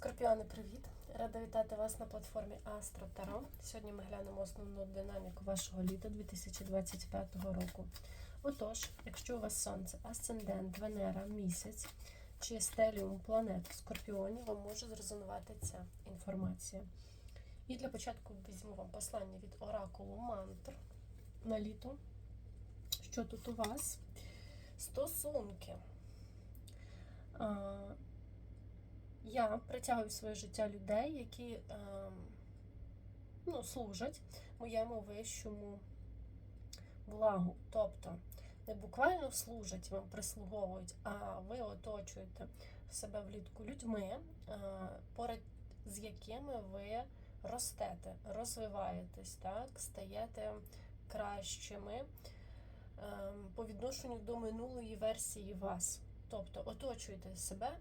Скорпіони, привіт! Рада вітати вас на платформі Астро Таро. Сьогодні ми глянемо основну динаміку вашого літа 2025 року. Отож, якщо у вас сонце, асцендент, Венера, місяць чи стеліум планет в Скорпіоні, вам може зрезонувати ця інформація. І для початку візьму вам послання від оракулу мантр на літо. Що тут у вас? Стосунки. Я притягую в своє життя людей, які е, ну, служать моєму вищому благу. Тобто не буквально служать вам, прислуговують, а ви оточуєте себе влітку людьми, е, поряд з якими ви ростете, розвиваєтесь, так, стаєте кращими е, по відношенню до минулої версії вас. Тобто оточуєте себе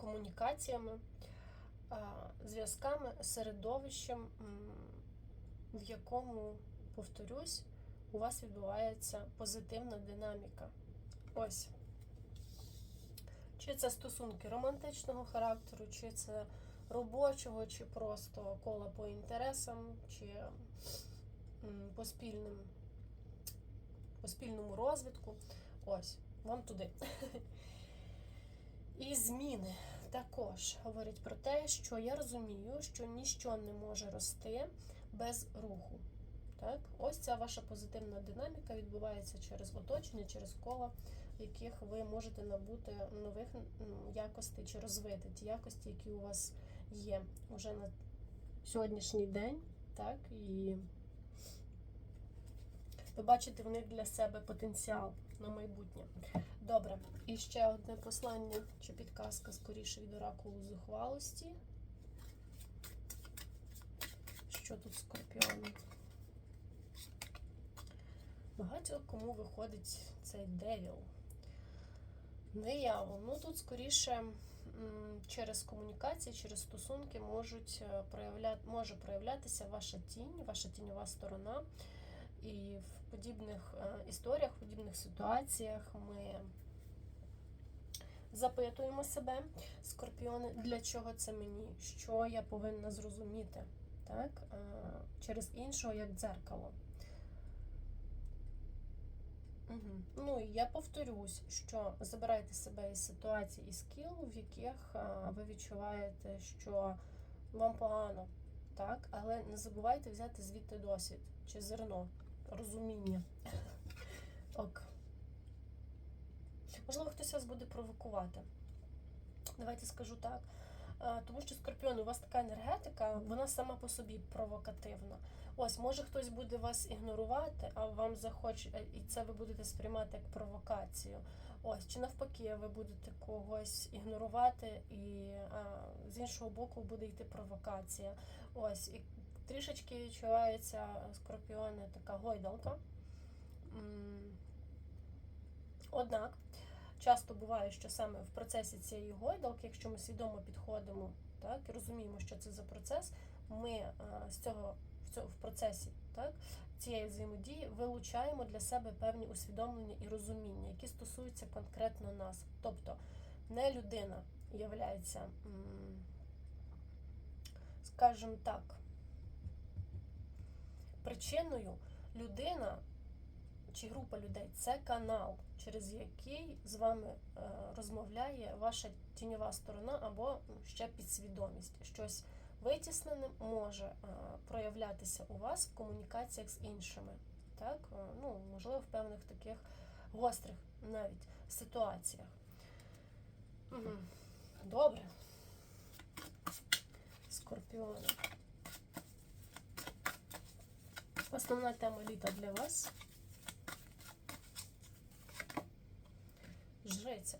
комунікаціями, зв'язками, середовищем, в якому, повторюсь, у вас відбувається позитивна динаміка. Ось. Чи це стосунки романтичного характеру, чи це робочого, чи просто кола по інтересам, чи по спільним, по спільному розвитку. Ось, вам туди. І зміни також говорять про те, що я розумію, що ніщо не може рости без руху. Так? Ось ця ваша позитивна динаміка відбувається через оточення, через коло, в яких ви можете набути нових якостей чи розвити ті якості, які у вас є вже на сьогоднішній день. Так? І ви бачите в них для себе потенціал на майбутнє. Добре, і ще одне послання чи підказка скоріше від оракулу зухвалості. Що тут скорпіони? Багато кому виходить цей девіл. Диявол. Ну тут скоріше через комунікації, через стосунки можуть е, проявляти, може проявлятися ваша тінь, ваша тіньова сторона. І в подібних е, історіях, в подібних ситуаціях ми запитуємо себе, скорпіони, для чого це мені, що я повинна зрозуміти, так? е, через іншого як дзеркало. Угу. Ну і я повторюсь, що забирайте себе із ситуацій і скіл, в яких е, ви відчуваєте, що вам погано, так? але не забувайте взяти звідти досвід чи зерно розуміння. Ок. Можливо, хтось вас буде провокувати. Давайте скажу так. Е, Тому що Скорпіон, у вас така енергетика, вона сама по собі провокативна. Ось, може хтось буде вас ігнорувати, а вам захоче, е, і це ви будете сприймати як провокацію. Ось, чи навпаки, ви будете когось ігнорувати, і а, з іншого боку буде йти провокація. Ось, і трішечки відчувається скорпіони така гойдалка. Однак, часто буває, що саме в процесі цієї гойдалки, якщо ми свідомо підходимо так, і розуміємо, що це за процес, ми е, з цього в цьому в процесі так, цієї взаємодії вилучаємо для себе певні усвідомлення і розуміння, які стосуються конкретно нас. Тобто не людина являється, скажімо так, причиною людина чи група людей це канал, через який з вами е, розмовляє ваша тіньова сторона або ще підсвідомість. Щось витіснене може е, проявлятися у вас в комунікаціях з іншими. Так? Е, Ну, можливо, в певних таких гострих навіть ситуаціях. Добре. Скорпіони. Основна тема літа для вас. Жриця.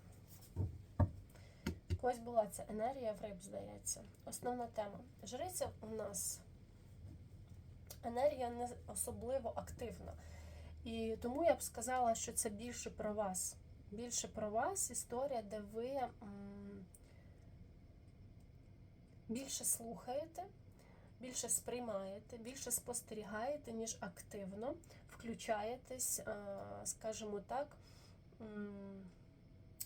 Ось була ця енергія в риб, здається. Основна тема. Жриця у нас енергія не особливо активна. І тому я б сказала, що це більше про вас. Більше про вас історія, де ви більше слухаєте, більше сприймаєте, більше спостерігаєте, ніж активно включаєтесь, скажімо так,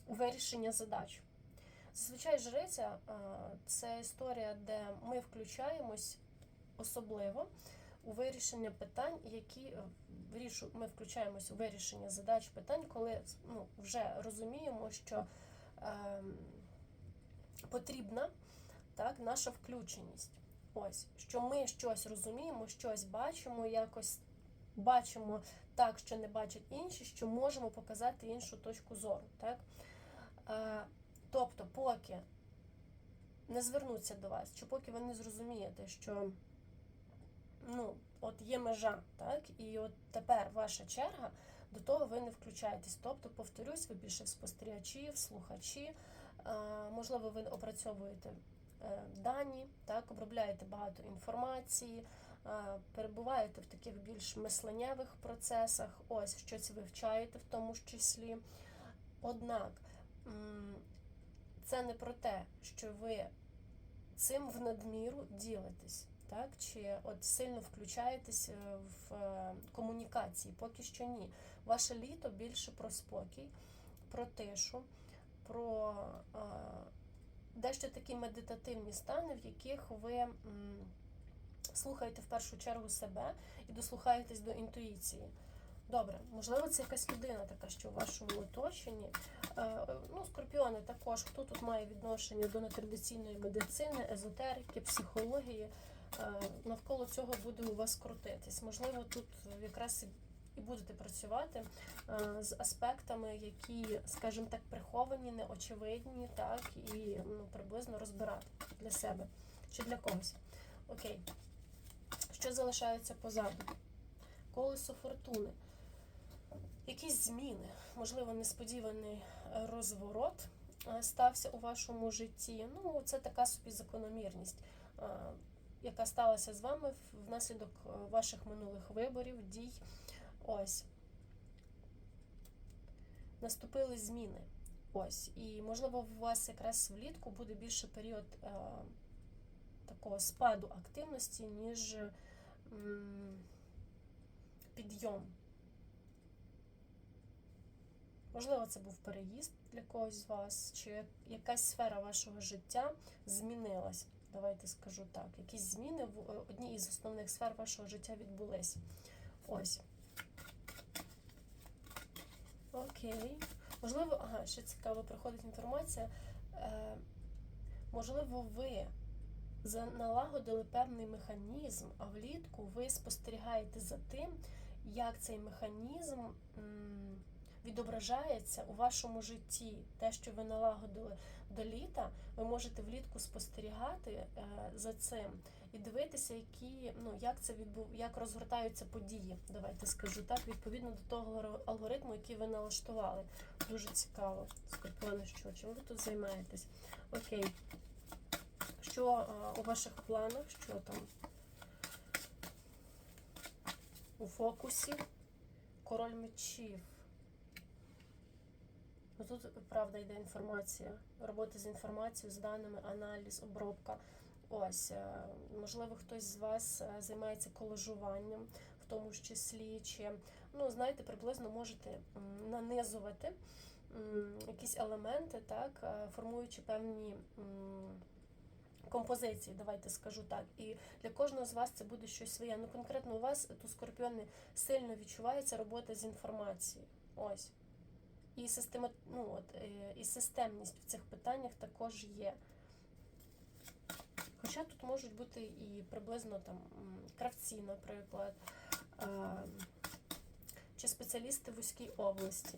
у вирішення задач. Зазвичай жриця це історія, де ми включаємось особливо у вирішення питань, які е, ми включаємось у вирішення задач питань, коли ну, вже розуміємо, що ем, потрібна так, наша включеність. Ось, що ми щось розуміємо, щось бачимо, якось бачимо так, що не бачать інші, що можемо показати іншу точку зору. Так? Е, тобто, поки не звернуться до вас, чи поки ви не зрозумієте, що ну, от є межа, так, і от тепер ваша черга, до того ви не включаєтесь. Тобто, повторюсь, ви більше спостерігачі, слухачі, е, можливо, ви опрацьовуєте дані, так, обробляєте багато інформації, е, перебуваєте в таких більш мисленнєвих процесах, ось щось вивчаєте в тому ж числі. Однак це не про те, що ви цим в надміру ділитесь, так? Чи от сильно включаєтесь е, в е, комунікації? Поки що ні. Ваше літо більше про спокій, про тишу, про е, дещо такі медитативні стани, в яких ви слухаєте в першу чергу себе і дослухаєтесь до інтуїції. Добре, можливо, це якась людина така, що у вашому оточенні. Е, Ну, скорпіони також, хто тут має відношення до нетрадиційної медицини, езотерики, психології. Е, Навколо цього буде у вас крутитись. Можливо, тут якраз і- будете працювати е, з аспектами, які, скажімо так, приховані, неочевидні, так, і ну, приблизно розбирати для себе чи для когось. Окей. Що залишається позаду? Колесо фортуни. Якісь зміни, можливо, несподіваний розворот е, стався у вашому житті. Ну, це така собі закономірність, е, яка сталася з вами внаслідок ваших минулих виборів, дій. Ось. Наступили зміни. Ось. І, можливо, у вас якраз влітку буде більше період е, такого спаду активності, ніж м, підйом. Можливо, це був переїзд для когось з вас, чи якась сфера вашого життя змінилась. Давайте скажу так. Якісь зміни в е, одній із основних сфер вашого життя відбулись. Ось. Окей. Можливо, ага, ще цікаво, приходить інформація. Е, можливо, ви налагодили певний механізм, а влітку ви спостерігаєте за тим, як цей механізм відображається у вашому житті. Те, що ви налагодили до літа, ви можете влітку спостерігати е, за цим і дивитися, які, ну, як це відбув, як розгортаються події. Давайте скажу так, відповідно до того алгоритму, який ви налаштували. Дуже цікаво. Скорпіони, що чим ви тут займаєтесь? Окей. Що е, у ваших планах? Що там? У фокусі? Король мечів. Ну, Тут правда йде інформація. Робота з інформацією, з даними, аналіз, обробка. Ось, е, можливо, хтось з вас е, займається колежуванням, в тому ж числі, чи ну, знаєте, приблизно можете нанизувати якісь елементи, так, е, формуючи певні композиції, давайте скажу так. І для кожного з вас це буде щось своє. Ну, конкретно у вас тут скорпіони сильно відчувається робота з інформацією. Ось. І, система, ну, от, і системність в цих питаннях також є. Хоча тут можуть бути і приблизно там кравці, наприклад, чи спеціалісти вузькій області,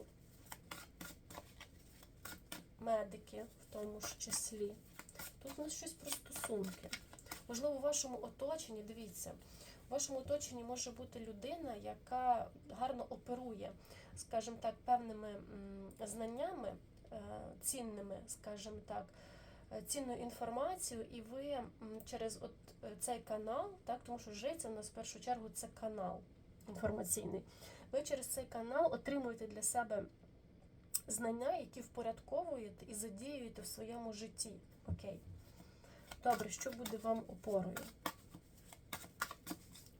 медики в тому ж числі. Тут у нас щось про стосунки. Можливо, у вашому оточенні, дивіться, в вашому оточенні може бути людина, яка гарно оперує, скажімо так, певними знаннями, е, цінними, скажімо так, е, цінною інформацією, і ви через от е, цей канал, так, тому що життя у нас в першу чергу це канал інформаційний. Ви через цей канал отримуєте для себе знання, які впорядковуєте і задіюєте в своєму житті. Окей. Добре, що буде вам опорою?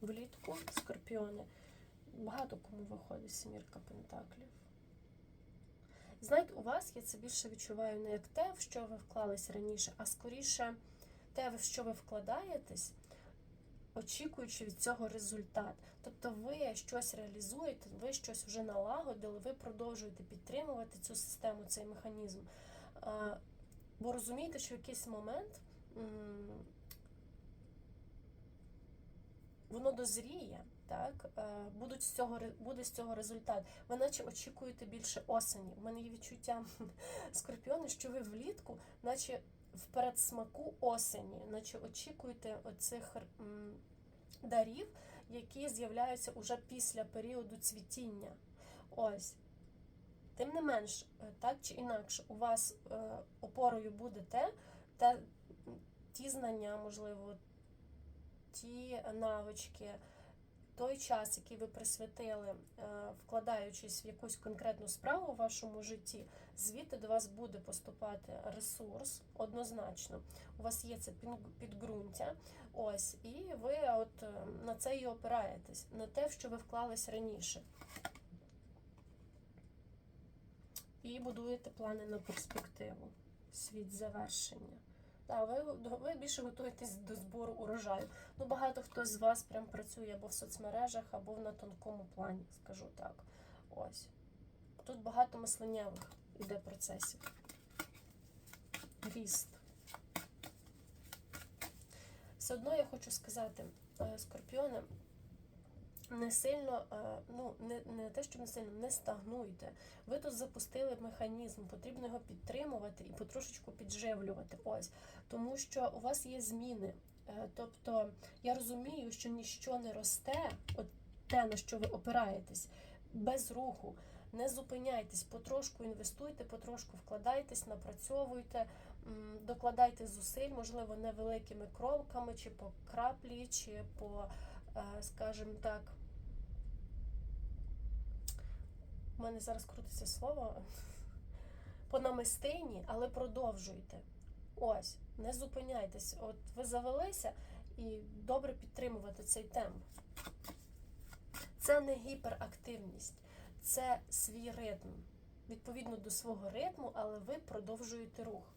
Влітку, скорпіони. Багато кому виходить сімірка пентаклів. Знаєте, у вас я це більше відчуваю не як те, в що ви вклались раніше, а скоріше те, в що ви вкладаєтесь, очікуючи від цього результат. Тобто ви щось реалізуєте, ви щось вже налагодили, ви продовжуєте підтримувати цю систему, цей механізм. Бо розумієте, що в якийсь момент воно дозріє, так? е, Будуть з цього, буде з цього результат. Ви наче очікуєте більше осені. У мене є відчуття скорпіони, що ви влітку, наче в передсмаку осені, наче очікуєте оцих дарів, які з'являються уже після періоду цвітіння. Ось. Тим не менш, е, так чи інакше, у вас е, опорою буде те, те, ті знання, можливо, ті навички, той час, який ви присвятили, е, вкладаючись в якусь конкретну справу у вашому житті, звідти до вас буде поступати ресурс однозначно. У вас є це підґрунтя, ось, і ви от е, на це і опираєтесь, на те, в що ви вклались раніше. І будуєте плани на перспективу, світ завершення. Так, ви, ви більше готуєтесь до збору урожаю. Ну, багато хто з вас прям працює або в соцмережах, або на тонкому плані, скажу так. Ось. Тут багато мисленнєвих іде процесів. Ріст. Все одно я хочу сказати, е, скорпіони, не сильно, е, ну, не, не те, що не сильно, не стагнуйте. Ви тут запустили механізм, потрібно його підтримувати і потрошечку підживлювати. Ось. Тому що у вас є зміни. Е, Тобто я розумію, що ніщо не росте, от те, на що ви опираєтесь, без руху. Не зупиняйтесь, потрошку інвестуйте, потрошку вкладайтесь, напрацьовуйте, докладайте зусиль, можливо, невеликими кроками, чи по краплі, чи по, скажімо так, у мене зараз крутиться слово по намистині, але продовжуйте. Ось, не зупиняйтесь. От ви завелися і добре підтримувати цей темп. Це не гіперактивність, це свій ритм. Відповідно до свого ритму, але ви продовжуєте рух.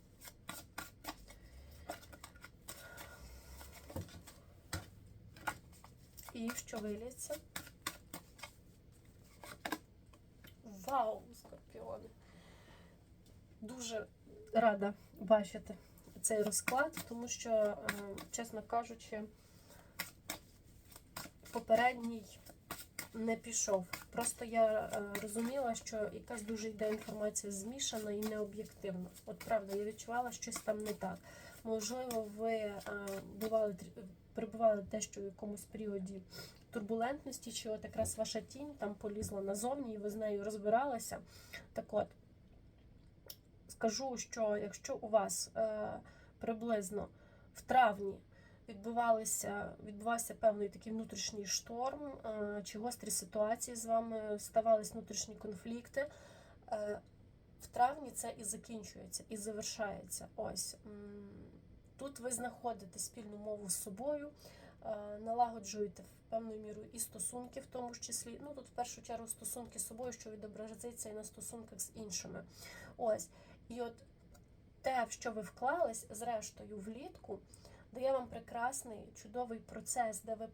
І що виліться? Вау, скорпіони! Дуже рада бачити цей розклад, тому що, е, чесно кажучи, попередній не пішов. Просто я е, розуміла, що якась дуже йде інформація змішана і необ'єктивна. От правда, я відчувала, що щось там не так. Можливо, ви е, бували перебували дещо в якомусь періоді турбулентності, чи от якраз ваша тінь там полізла назовні, і ви з нею розбиралися. Так от, скажу, що якщо у вас е, приблизно в травні відбувалися, відбувався певний такий внутрішній шторм, е, чи гострі ситуації з вами, ставались внутрішні конфлікти. Травні це і закінчується, і завершається. Ось тут ви знаходите спільну мову з собою, е, налагоджуєте в певною мірою і стосунки, в тому числі. Ну тут в першу чергу стосунки з собою, що відобразиться і на стосунках з іншими. Ось. І от те, в що ви вклались, зрештою, влітку, дає вам прекрасний, чудовий процес, де ви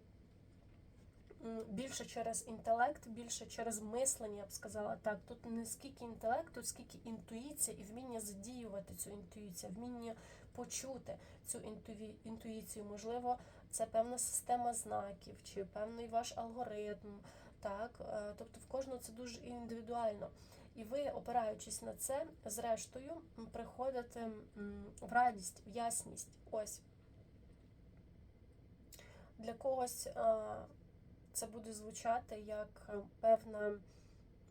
більше через інтелект, більше через мислення, я б сказала так. Тут не скільки інтелекту, скільки інтуїція і вміння задіювати цю інтуїцію, вміння почути цю інтуї- інтуїцію. Можливо, це певна система знаків чи певний ваш алгоритм. Так, Е, тобто в кожного це дуже індивідуально. І ви, опираючись на це, зрештою приходите в радість, в ясність. Ось. Для когось е, це буде звучати як е, певна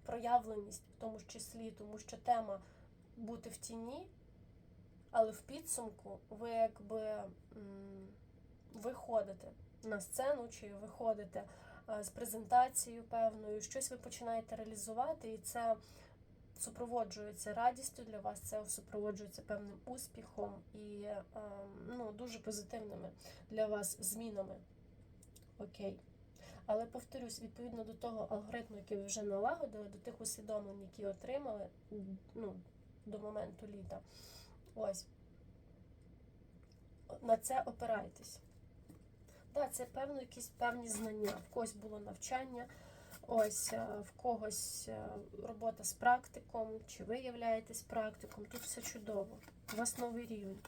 проявленість, в тому ж числі, тому що тема бути в тіні, але в підсумку ви якби виходите на сцену чи виходите е, з презентацією певною, щось ви починаєте реалізувати, і це супроводжується радістю для вас, це супроводжується певним успіхом і е, ну, дуже позитивними для вас змінами. Окей. Але повторюсь, відповідно до того алгоритму, який ви вже налагодили, до тих усвідомлень, які отримали ну, до моменту літа. Ось. На це опирайтесь. Так, це певно якісь певні знання. В когось було навчання, ось е, в когось е, робота з практиком, чи ви являєтесь практиком. Тут все чудово. У вас новий рівень.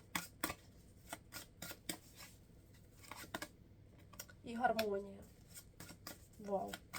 І гармонія. Вау.